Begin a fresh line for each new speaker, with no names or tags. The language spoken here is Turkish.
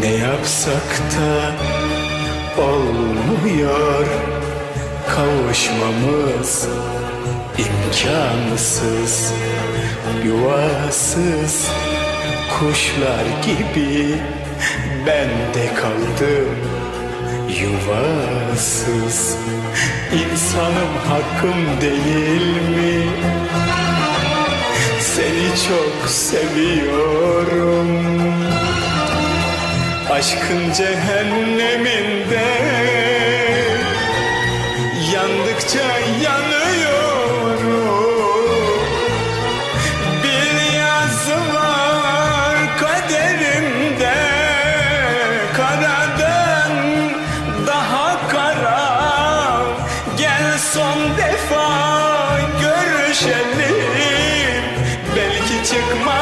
Ne yapsak da olmuyor. Kavuşmamız imkansız Yuvasız. Kuşlar gibi Ben de kaldım yuvasız. İnsanım hakkım değil mi? Seni çok seviyorum Aşkın cehenneminde. Yandıkça yanıyorum. Bir yazı var kaderimde. Karadan daha kara. Gel son defa görüşelim. Belki çıkmaz